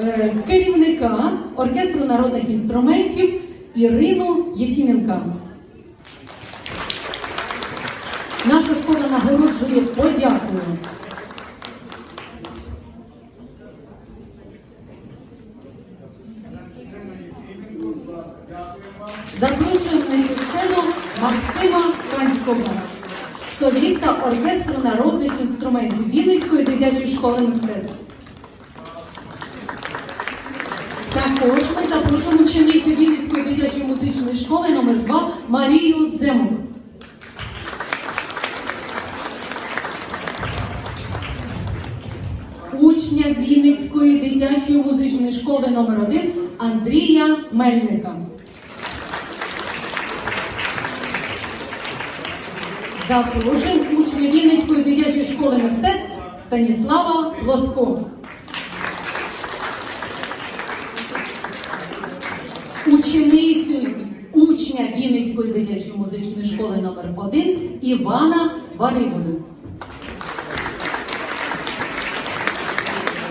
е, керівника оркестру народних інструментів Ірину Єфіменка. Наша школа нагороджує подякою. Запрошуємо на сцену Максима Канського, соліста оркестру народних інструментів Вінницької дитячої школи мистецтв. Також ми ученицю Вінницької дитячої музичної школи номер 2 Марію Дземук. Учня Вінницької дитячої музичної школи номер 1 Андрія Мельника. Запрошуємо учня Вінницької дитячої школи мистецтв Станіслава Лотко. Ученицю учня Вінницької дитячої музичної школи номер 1 Івана Вариводу.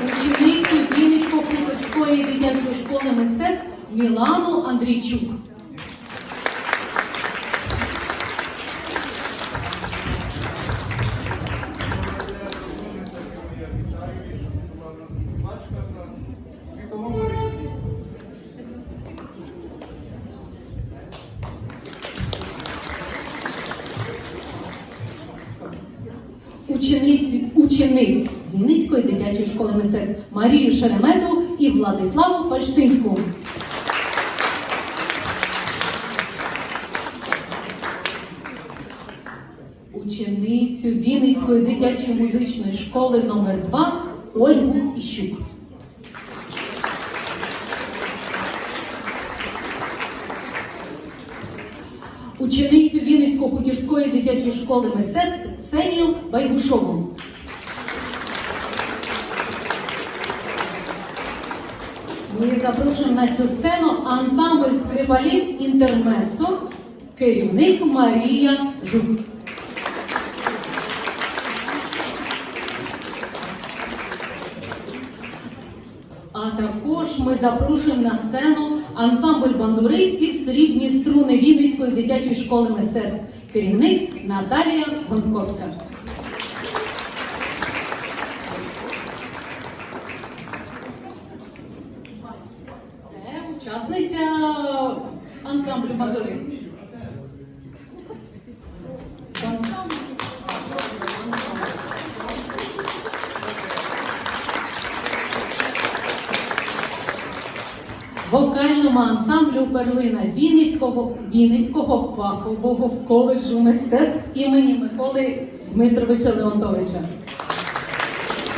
Ученицю Вінницької хуторської дитячої школи мистецтв Мілану Андрійчук. Учениць, учениць Вінницької дитячої школи мистецтв Марію Шеремету і Владиславу Польштинську. Ученицю Вінницької дитячої музичної школи номер 2 Ольгу Іщук. Ученицю Вінницько-хутірської дитячої школи мистецтв Ксенію Байгушову. Ми запрошуємо на цю сцену ансамбль скрипалів інтермецо, керівник Марія Жук. А також ми запрошуємо на сцену ансамбль бандуристів срібні струни Вінницької дитячої школи мистецтв. Керівник Наталія Гонтковська. Це учасниця ансамблю бандуристів. Вокальному ансамблю перлина Вінницького, Вінницького фахового коледжу мистецтв імені Миколи Дмитровича Леонтовича.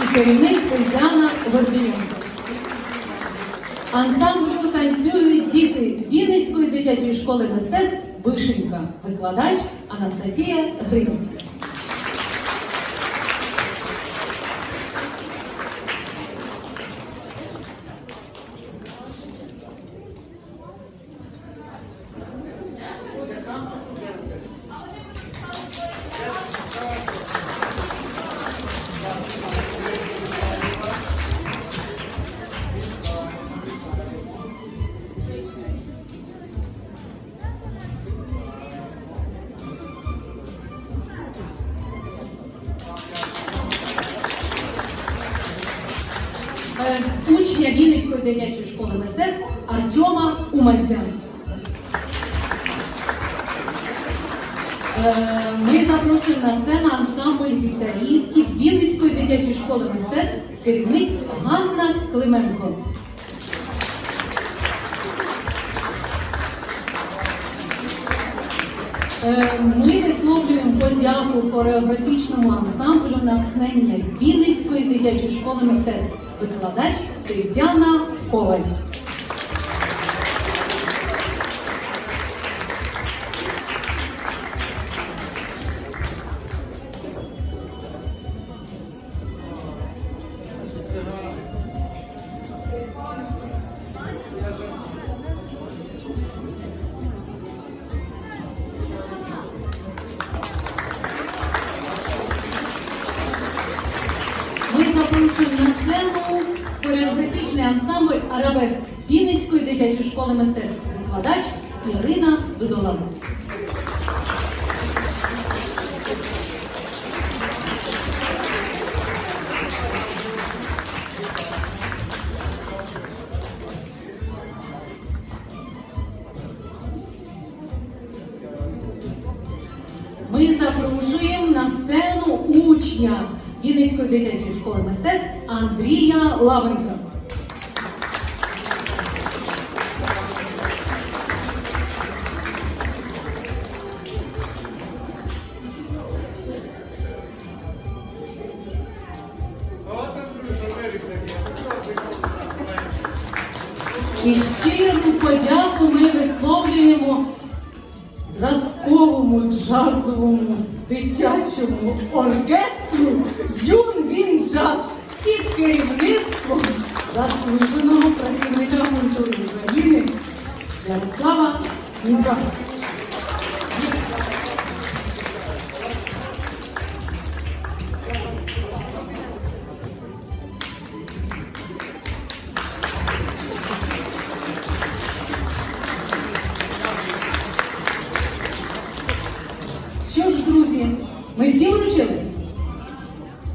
І керівник Ульяна Гордієнко. Ансамблю танцюють діти Вінницької дитячої школи мистецтв Вишенька, викладач Анастасія Грин. Учня Вінницької дитячої школи мистецтв Артема Уманця. Е, Ми запрошуємо на сцену ансамбль гітаристів Вінницької дитячої школи мистецтв, керівник Ганна Клименко. Е, Ми висловлюємо подяку хореографічному ансамблю натхнення Вінницької дитячої школи мистецтв. Викладач Тетяна Коваль. Ми запрошуємо на сцену хореографічний ансамбль Арабеск Вінницької дитячої школи мистецтв. Викладач Ірина Дудолава. Ми запрошуємо на сцену учня Вінницької дитячої школи мистецтв Андрія Лавенка. І щиру подяку ми висловлюємо зразковому джазовому дитячому оркестру Юнвін Джаз під керівництвом заслуженого працівника культури України Ярослава Мінка.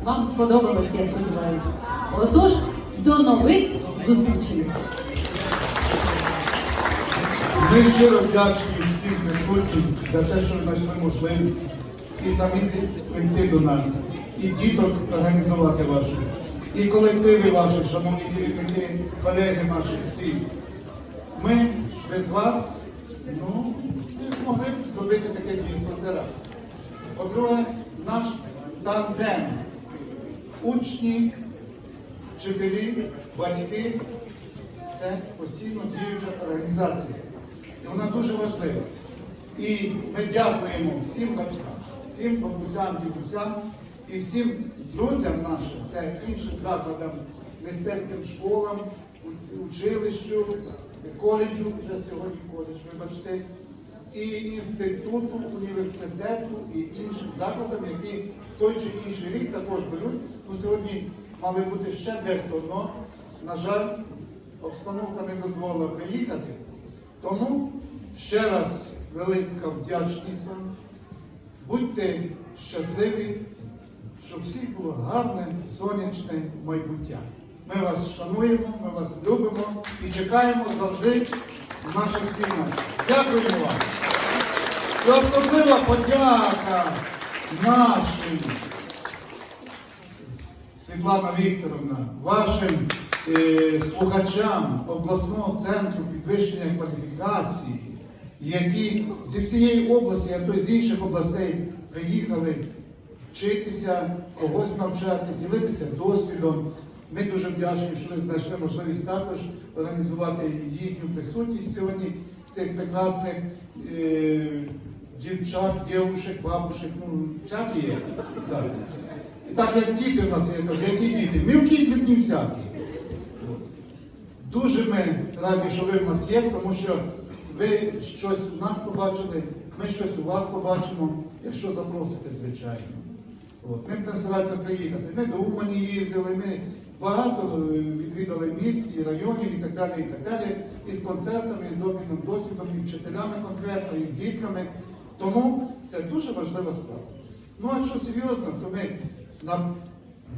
Вам сподобалось, я сподіваюся. Отож, до нових зустрічей! Ми щиро вдячні всім присутнім за те, що знайшли можливість і самі прийти до нас, і діток організувати ваших, і колективи ваші, шановні керівники, колеги наші всі. Ми без вас ну, не могли б зробити таке дійство. Це раз. По-друге, наш тандем. Учні, вчителі, батьки це постійно діюча організація. І вона дуже важлива. І ми дякуємо всім батькам, всім бабусям, дідусям і всім друзям нашим, це іншим закладам, мистецьким школам, училищу, коледжу, вже сьогодні коледж, вибачте, і інституту, університету і іншим закладам, які в той чи інший рік також беруть. Ну, сьогодні мали бути ще дехто, але, на жаль, обстановка не дозволила приїхати. Тому ще раз велика вдячність вам. Будьте щасливі, щоб всіх було гарне, сонячне майбуття. Ми вас шануємо, ми вас любимо і чекаємо завжди в наших сім'ях. Дякуємо вам. І особлива подяка нашим Світлана Вікторовна, вашим е, слухачам обласного центру підвищення кваліфікації, які зі всієї області, а то з інших областей приїхали вчитися, когось навчати, ділитися досвідом. Ми дуже вдячні, що ви знайшли можливість також організувати їхню присутність сьогодні цих прекрасних е, дівчат, дівушек, бабушек, ну, всякі є. Так. І так як діти в нас є, я які діти? Мілкі дрібні всякі. Дуже ми раді, що ви в нас є, тому що ви щось у нас побачили, ми щось у вас побачимо, якщо запросите, звичайно. От. Ми будемо старатися приїхати. Ми до Умані їздили, ми багато е, відвідали міст і районів і так далі, і так далі, і з концертами, і з обміном досвідом, і вчителями конкретно, і з дітками. Тому це дуже важлива справа. Ну а якщо серйозно, то ми нам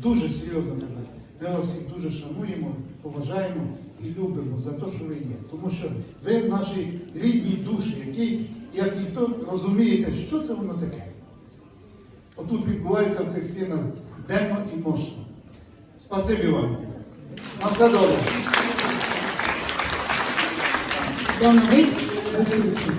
дуже серйозно кажу, ми вас всіх дуже шануємо, поважаємо і любимо за те, що ви є. Тому що ви в нашій рідній душі, які, як ніхто розумієте, що це воно таке. Отут відбувається в цих стінах денно і мощно. Спасибі вам. На все добре. До нових зустрічей!